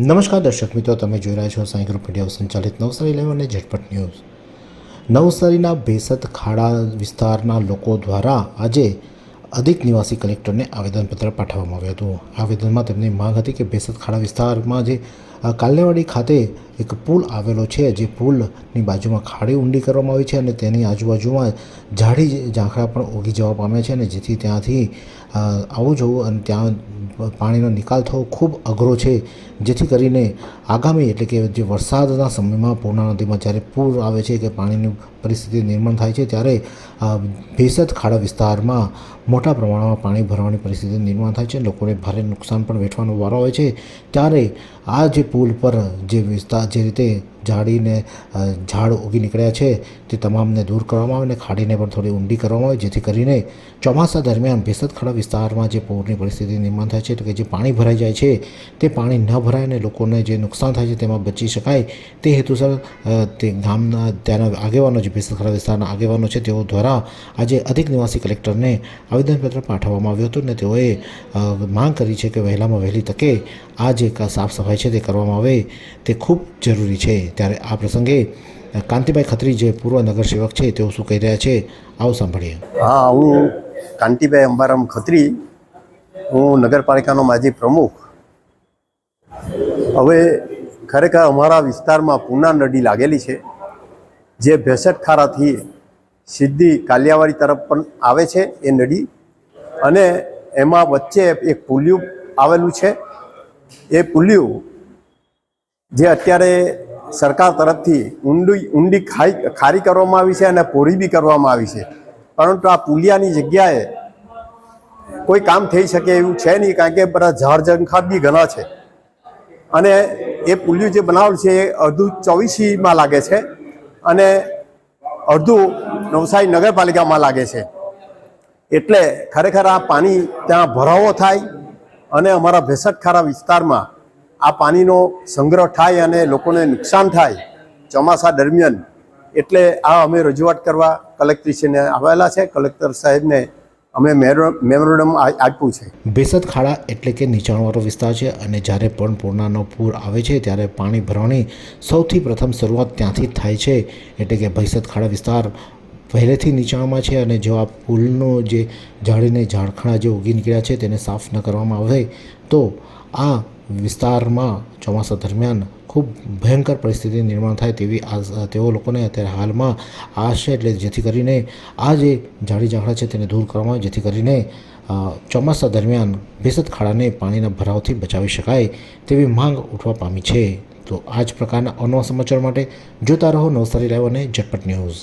નમસ્કાર દર્શક મિત્રો, તમે જોઈ રહ્યા છો સાંઈ ગ્રુપ મીડિયા સંચાલિત નવસારી લાઈવ અને ઝટપટ ન્યૂઝ. નવસારીના બેસત ખાડા વિસ્તારના લોકો દ્વારા આજે અધિક નિવાસી કલેક્ટરને આવેદનપત્ર પાઠવવામાં આવ્યું હતું. આવેદનમાં તેમની માંગ હતી કે બેસત ખાડા વિસ્તારમાં જે કાલ્યાવાડી ખાતે એક પુલ આવેલો છે, જે પુલની બાજુમાં ખાડી ઊંડી કરવામાં આવી છે અને તેની આજુબાજુમાં ઝાડી, ઝાંખરા પણ ઉગી જવા પામ્યા છે અને જેથી ત્યાંથી આવું જવું અને ત્યાં પાણીનો નિકાલ થવો ખૂબ અઘરો છે, જેથી કરીને આગામી એટલે કે જે વરસાદના સમયમાં પૂર્ણા નદીમાં જ્યારે પૂર આવે છે કે પાણીની પરિસ્થિતિ નિર્માણ થાય છે, ત્યારે ભેસદ ખાડા વિસ્તારમાં મોટા પ્રમાણમાં પાણી ભરવાની પરિસ્થિતિ નિર્માણ થાય છે. લોકોને ભારે નુકસાન પણ વેઠવાનો વારો આવે છે. ત્યારે આ જે પુલ પર જે વિસ્તાર, જે રીતે ઝાડીને ઝાડ ઉગી નીકળ્યા છે, તે તમામને દૂર કરવામાં આવે અને ખાડીને પણ થોડી ઊંડી કરવામાં આવે, જેથી કરીને ચોમાસા દરમિયાન ભેસદ ખાડા વિસ્તારમાં જે પૂરની પરિસ્થિતિ નિર્માણ થાય છે તો કે જે પાણી ભરાઈ જાય છે, તે પાણી ન ભરાય અને લોકોને જે નુકસાન થાય છે તેમાં બચી શકાય. તે હેતુસર તે ગામના ત્યાંના આગેવાનો જે ભેસલખરા વિસ્તારના આગેવાનો છે, તેઓ દ્વારા આજે અધિક નિવાસી કલેક્ટરને આવેદનપત્ર પાઠવવામાં આવ્યું હતું અને તેઓએ માંગ કરી છે કે વહેલામાં વહેલી તકે આ જે સાફ સફાઈ છે તે કરવામાં આવે, તે ખૂબ જરૂરી છે. ત્યારે આ પ્રસંગે કાંતિભાઈ ખત્રી જે પૂર્વ નગરસેવક છે તેઓ શું કહી રહ્યા છે, આવો સાંભળીએ. હા, હું કાંતિભાઈ અંબારામ ખત્રી હું નગરપાલિકાનો માજી પ્રમુખ. હવે ખરેખર અમારા વિસ્તારમાં પૂના નદી લાગેલી છે, જે ભેસટ ખારાથી સીધી કાલિયાવાડી તરફ પણ આવે છે એ નદી, અને એમાં વચ્ચે એક પુલિયું આવેલું છે. એ પુલિયું જે અત્યારે સરકાર તરફથી ઊંડી ઊંડી ખાઈ, ખારી કરવામાં આવી છે અને પોરી બી કરવામાં આવી છે. પરંતુ આ પુલિયાની જગ્યાએ કોઈ કામ થઈ શકે એવું છે નહીં, કારણ કે બધા ઝાડ ઝંખાર બી ઘણા છે. અને એ પુલિયું જે બનાવેલ છે એ અડધું ચોવીસીમાં લાગે છે અને અડધું નવસારી નગરપાલિકામાં લાગે છે. એટલે ખરેખર આ પાણી ત્યાં ભરાવો થાય અને અમારા ભેસટખારા વિસ્તારમાં આ પાણીનો સંગ્રહ થાય અને લોકોને નુકસાન થાય ચોમાસા દરમિયાન. એટલે આ અમે રજૂઆત કરવા કલેક્ટરશ્રીને આવેલા છે. કલેક્ટર સાહેબને અમે મેરો- મેમોરેન્ડમ આપ્યું છે. ભેસત ખાડા એટલે કે નીચાણવાળો વિસ્તાર છે અને જ્યારે પણ પૂર્ણાનો પૂર આવે છે ત્યારે પાણી ભરવાની સૌથી પ્રથમ શરૂઆત ત્યાંથી થાય છે. એટલે કે ભૈસત ખાડા વિસ્તાર પહેલેથી નીચાણમાં છે અને જો આ પુલનો જે ઝાડીને ઝાડખણા જે ઉગી નીકળ્યા છે તેને સાફ ન કરવામાં આવે તો આ વિસ્તારમાં ચોમાસા દરમિયાન ખૂબ ભયંકર પરિસ્થિતિ નિર્માણ થાય તેવી આ તેઓ લોકોને અત્યારે હાલમાં આશ છે એટલે જેથી કરીને આ જે ઝાડી ઝાંખડા છે તેને દૂર કરવામાં આવે, જેથી કરીને ચોમાસા દરમિયાન ભેસત ખાડાને પાણીના ભરાવથી બચાવી શકાય તેવી માંગ ઉઠવા પામી છે. તો આ જ પ્રકારના અનવા સમાચાર માટે જોતા રહો નવસારી લાઈવ અને ઝટપટ ન્યૂઝ.